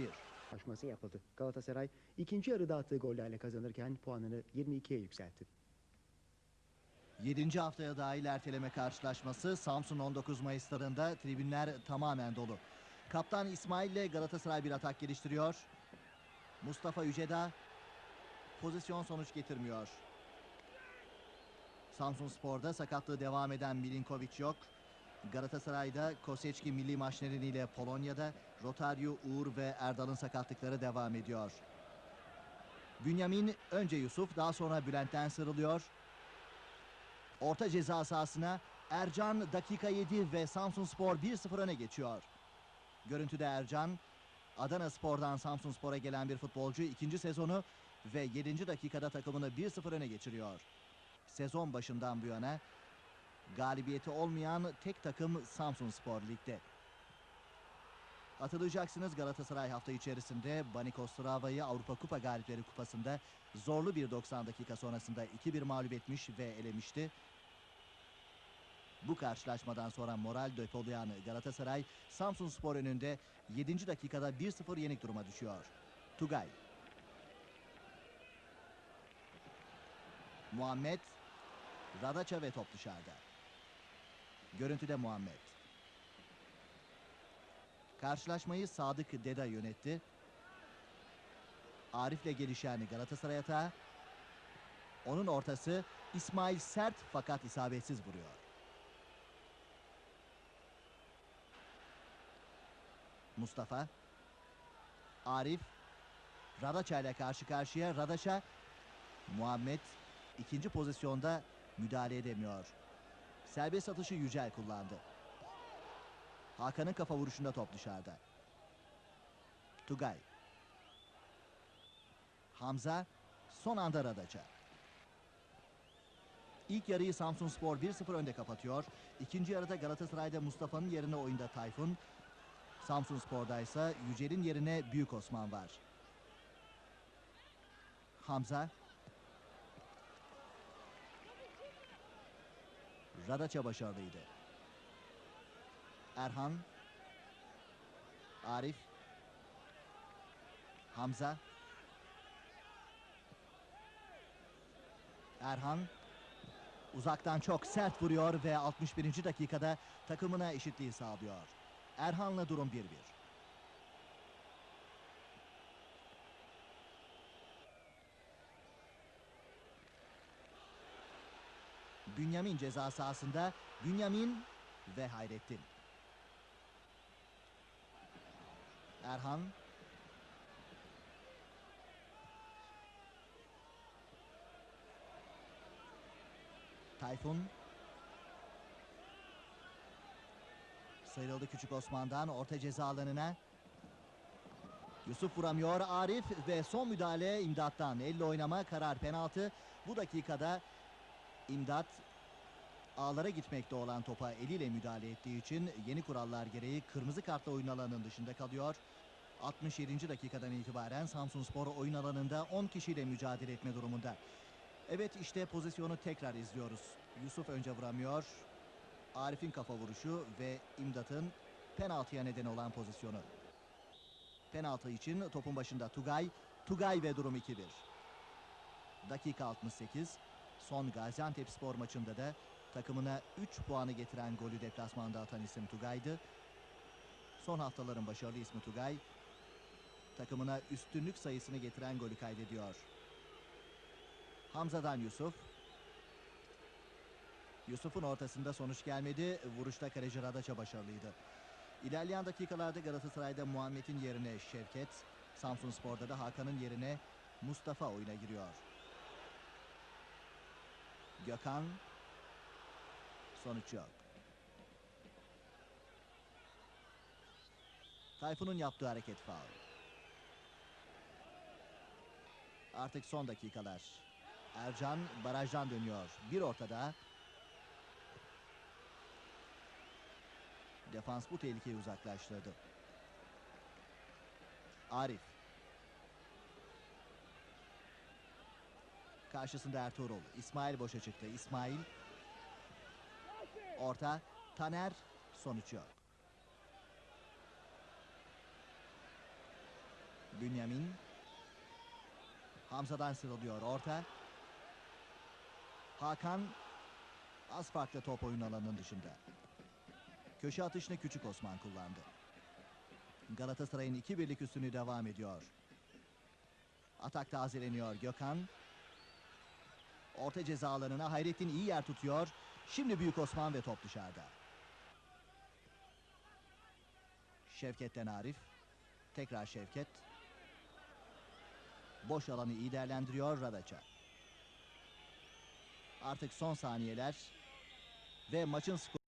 1. Aşması yapıldı. Galatasaray ikinci yarıda attığı gollerle kazanırken puanını 22'ye yükseltti. 7. haftaya dahil erteleme karşılaşması Samsun 19 Mayıs stadında tribünler tamamen dolu. Kaptan İsmail ile Galatasaray bir atak geliştiriyor. Mustafa Yüceda pozisyon sonuç getirmiyor. Samsun Spor'da sakatlığı devam eden Milinkovic yok. Galatasaray'da Koseçki milli maç nedeniyle Polonya'da Rotario, Uğur ve Erdal'ın sakatlıkları devam ediyor. Bünyamin önce Yusuf daha sonra Bülent'ten sıyrılıyor. Orta ceza sahasına Ercan dakika 7 ve Samsun Spor 1-0 öne geçiyor. Görüntüde Ercan, Adana Spor'dan Samsun Spor'a gelen bir futbolcu ikinci sezonu ve 7. dakikada takımını 1-0 öne geçiriyor. Sezon başından bu yana galibiyeti olmayan tek takım Samsun Spor Lig'de. Hatırlayacaksınız Galatasaray hafta içerisinde Baniko Strava'yı Avrupa Kupa Galipleri Kupası'nda zorlu bir 90 dakika sonrasında 2-1 mağlup etmiş ve elemişti. Bu karşılaşmadan sonra moral depolayan Galatasaray Samsun Spor önünde 7. dakikada 1-0 yenik duruma düşüyor. Tugay. Muhammed Radaça ve top dışarıda. Görüntüde Muhammed. Karşılaşmayı Sadık Deda yönetti. Arif'le gelişen Galatasaray atağı. Onun ortası İsmail sert fakat isabetsiz vuruyor. Mustafa. Arif. Radaça ile karşı karşıya. Radaça. Muhammed ikinci pozisyonda müdahale edemiyor. Serbest atışı Yücel kullandı. Hakan'ın kafa vuruşunda top dışarıda. Tugay. Hamza son anda Radaça. İlk yarıyı Samsun Spor 1-0 önde kapatıyor. İkinci yarıda Galatasaray'da Mustafa'nın yerine oyunda Tayfun. Samsun Spor'da ise Yücel'in yerine Büyük Osman var. Hamza. Radaça başarılıydı. Erhan. Arif. Hamza. Erhan uzaktan çok sert vuruyor ve 61. dakikada takımına eşitliği sağlıyor. Erhan'la durum 1-1. Bünyamin ceza sahasında Bünyamin ve Hayrettin. Erhan Tayfun Sıyrıldı Küçük Osman'dan orta ceza alanına. Yusuf vuramıyor Arif ve son müdahale İmdat'tan. Elle oynama karar penaltı. Bu dakikada İmdat ağlara gitmekte olan topa eliyle müdahale ettiği için yeni kurallar gereği kırmızı kartla oyun alanının dışında kalıyor. 67. dakikadan itibaren Samsunspor oyun alanında 10 kişiyle mücadele etme durumunda. Evet işte pozisyonu tekrar izliyoruz. Yusuf önce vuramıyor. Arif'in kafa vuruşu ve İmdat'ın penaltıya neden olan pozisyonu. Penaltı için topun başında Tugay. Tugay ve durum 2-1. Dakika 68. Son Gaziantep spor maçında da takımına 3 puanı getiren golü deplasmanda atan isim Tugay'dı. Son haftaların başarılı ismi Tugay. Takımına üstünlük sayısını getiren golü kaydediyor. Hamza'dan Yusuf. Yusuf'un ortasında sonuç gelmedi. Vuruşta kaleci Radaça başarılıydı. İlerleyen dakikalarda Galatasaray'da Muhammed'in yerine Şevket, Samsun Spor'da da Hakan'ın yerine Mustafa oyuna giriyor. Gökhan sonuç yok. Tayfun'un yaptığı hareket faul. Artık son dakikalar. Ercan barajdan dönüyor. Bir ortada. Defans bu tehlikeyi uzaklaştırdı. Arif. Karşısında Ertuğrul. İsmail boşa çıktı. İsmail. Orta. Taner. Sonuç yok. Bünyamin. Hamza'dan sıyrılıyor orta. Hakan az farklı top oyun alanının dışında. Köşe atışını Küçük Osman kullandı. Galatasaray'ın 2 birlik üstünü devam ediyor. Atak tazeleniyor Gökhan. Orta ceza alanına Hayrettin iyi yer tutuyor. Şimdi Büyük Osman ve top dışarıda. Şevket'ten Arif. Tekrar Şevket. Boş alanı iyi değerlendiriyor Radaç'a. Artık son saniyeler ve maçın skoru